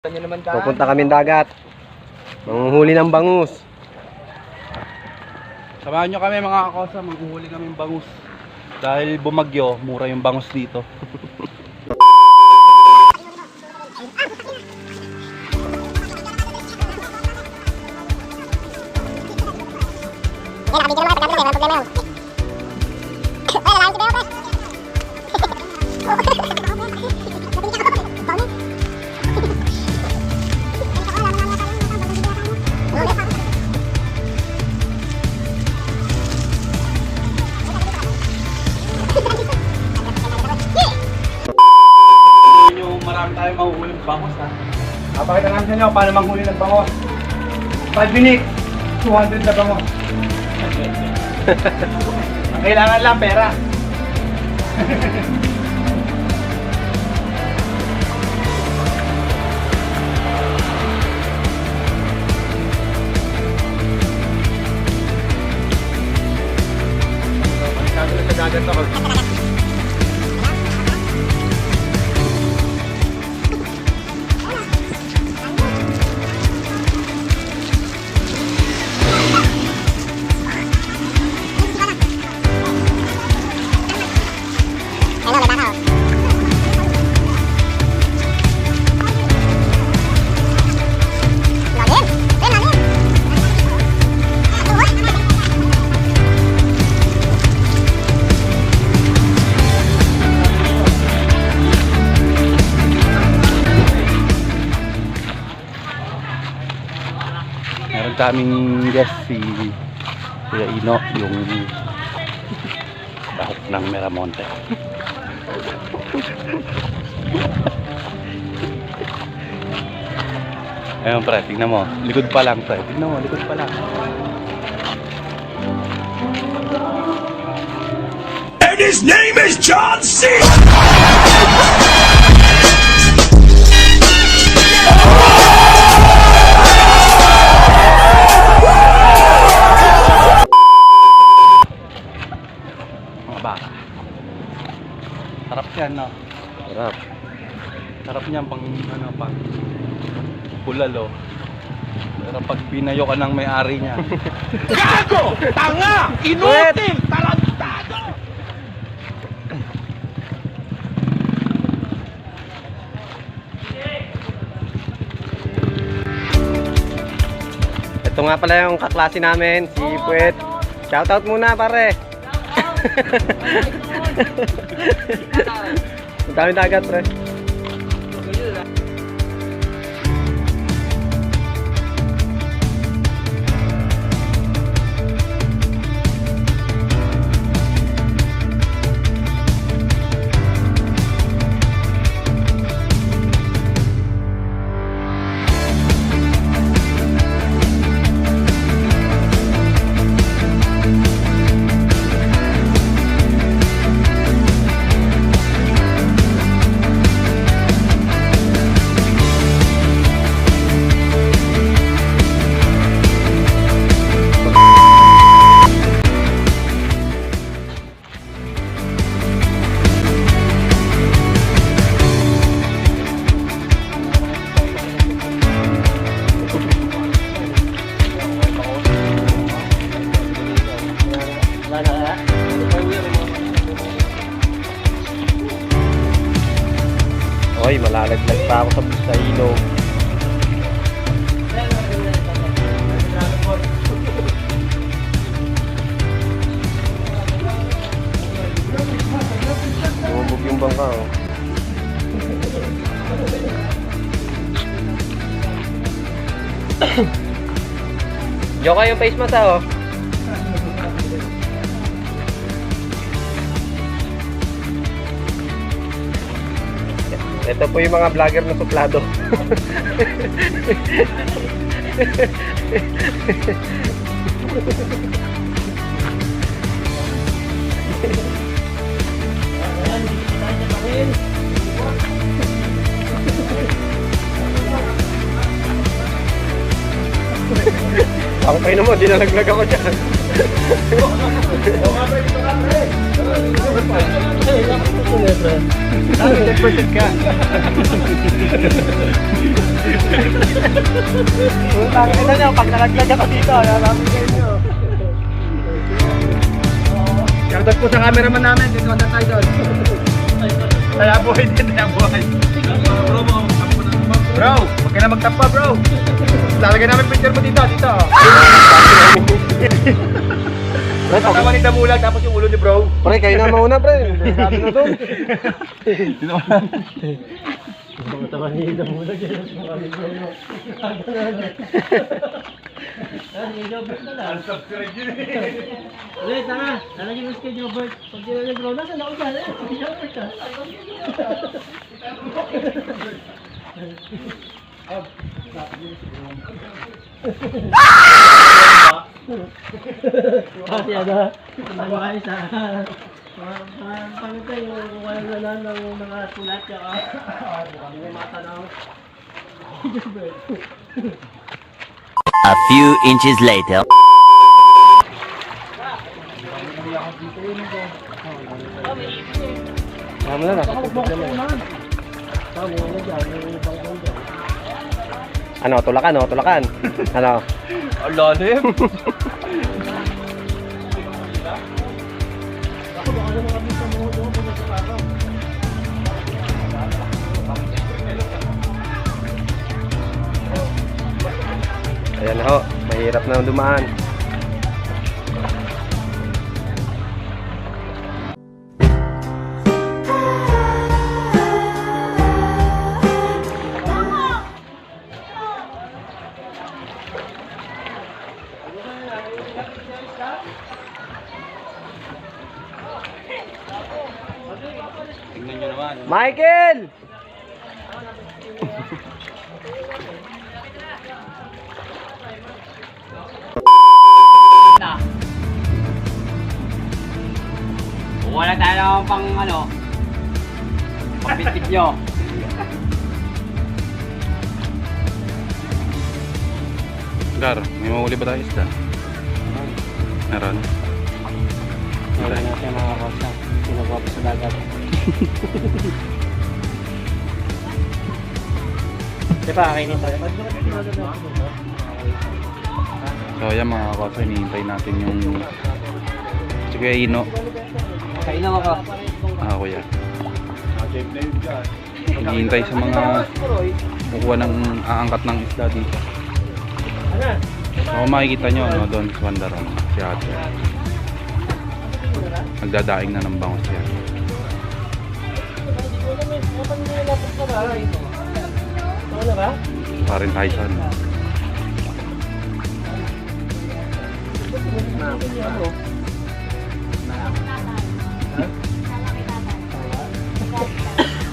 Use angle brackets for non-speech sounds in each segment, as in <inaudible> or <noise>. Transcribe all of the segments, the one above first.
Kanya naman daan. Pupunta kami dagat. Manguhuli ng bangus. Samahan nyo kami mga kakosa, maghuhuli kami ng bangus. Dahil bumagyo, mura yung bangus dito. <laughs> Yun Inyo paano manghuli ng bangos. 5 minutes, 200 na bangos. <laughs> Ang kailangan lang pera. Sabi na sa dagat ako. Meron kaming guest si Kuya Ino, yung bahok ng Meramonte. Ayun pre, tingnan mo. Likod pa lang pre. Tingnan mo, likod pa lang. And his name is John C. yan, no? Sarap. Sarap niyan pang, ano, pang bulalo. Pero pag pinayo ka ng may-ari niya, <laughs> Gago! Tanga! Inutil! Tarantado! Ito nga pala yung kaklase namin, si Puwet. Shoutout muna pare. <laughs> Ang dami dagat pre. Joke yung face mask ah, oh. Ito po yung mga vlogger na suplado. <laughs> ako kayo naman, dinalaglag ako dyan. Dami, 10% ka. Nakikita nyo, pag nalaglag ako dito, lalapit kayo nyo. Shoutout po sa cameraman namin, dito na tayo doon. Kaya buhay din, kaya buhay. Bro, huwag ka na magtapa bro. Lalagyan namin picture mo dito, dito. Kasama ni Damulag, tapos yung ulo ni bro. Pre, kayo na mauna, pre. Sabi na doon. Ulit, tara. Lalagyan <laughs> mo schedule, Bert. Pag dinala bro, nasa na ako dyan. Bert, ah. Kasi ano, kayo sa... Paano tayo kung walang nalan ng mga sulat ka ka? May matanaw. A few inches later. Tama na, nasa tubig naman. Ano, tulakan, oh, tulakan. Ano? Ang lalim. Ayan na ho, mahirap na dumaan. Nyo naman. Michael! Wala tayo pang ano, pang-bitbit nyo. Gar, may mahuli ba tayo isda? Meron. Wala na siya mga kosa. Sinukuha pa sa dagat. Di ba, kainin tayo? So ayan mga kaso, hinihintay natin yung si Kuya Ino. Kainin mo ko. Ah, kuya. Hinihintay sa mga kukuha ng aangkat ng isda dito. So makikita nyo, no, doon sa Bandaran, si ate. Nagdadaing na ng bangos yan. Parin Tyson.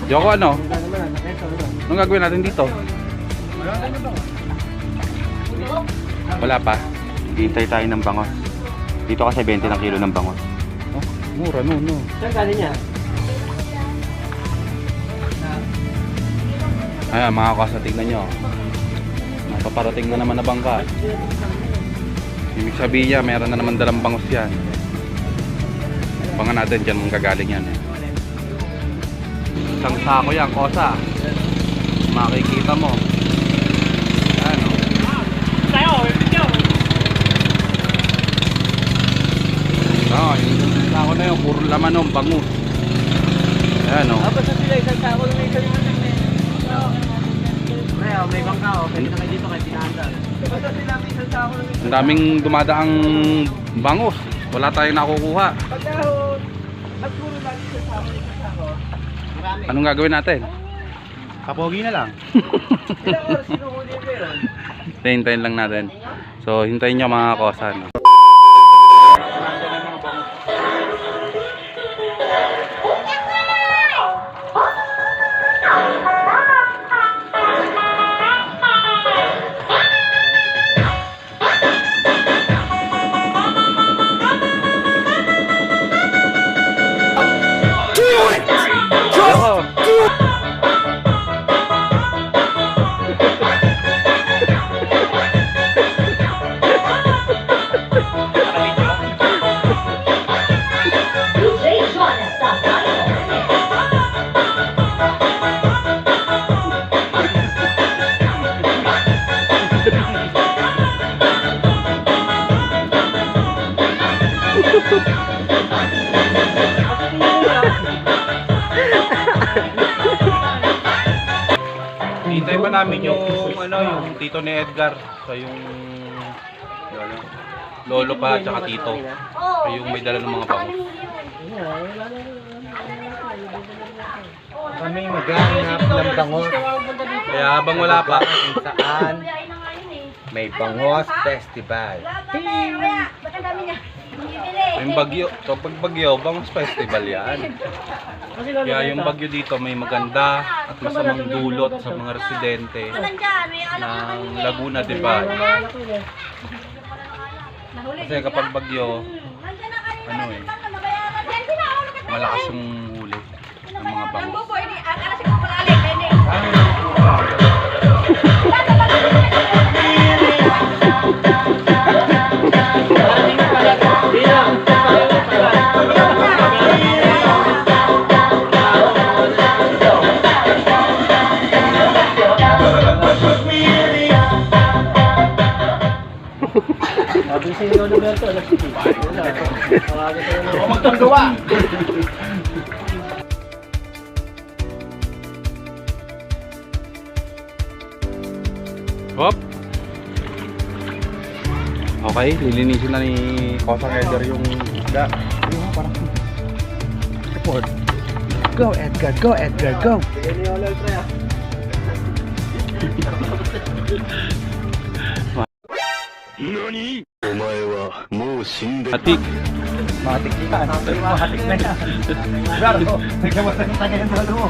Yoko ano? Anong gagawin natin dito? Wala pa. Hintay tayo ng bangos. Dito kasi 20 ng kilo ng bangos. Oh, mura no, no. Saan galing niya? Ayan mga kasa, tignan nyo. Napaparating na naman na bangka. Ibig sabihin niya, meron na naman dalang bangos yan. Abangan natin dyan mong gagaling yan. Eh. Isang sako yan, kosa. Makikita mo. Ayan o. Oo, yung sako na yun, puro laman o, bangus. Ayan o. Tapos sa sila, isang tao na may kalimutan na Pre, oh, may bangka oh. Pwede na kayo dito kay Pinanda. Basta sila may isang tao na may Ang daming dumadaang bangus. Wala tayong nakukuha. pagkahon. At puro lang isang tao na isang tao. Marami. Anong gagawin natin? Kapogi na lang. Ilang oras sinuhuli ko yun? Hintayin lang natin. So, hintayin nyo mga kosan. Namin yung ano, yung tito ni Edgar. Sa yung lolo, lolo pa tsaka tito. Sa yung may dala ng mga bangus. Kami maghanap ng bangos Kaya habang wala pa, kung saan may bangos festival. Yung bagyo, kapag bagyo, bangus festival yan. Kaya yung bagyo dito may maganda at masamang dulot sa mga residente ng Laguna de Bay. Kasi kapag bagyo, ano eh, malakas yung huli ng mga bangus. Sabi Hop! Okay, lilinisin na ni Kosang Edgar yung isda. Go Edgar, go Edgar, go! Atik! Matik kita, matik na yan. Nagkawasan sa kanya sa ano mo.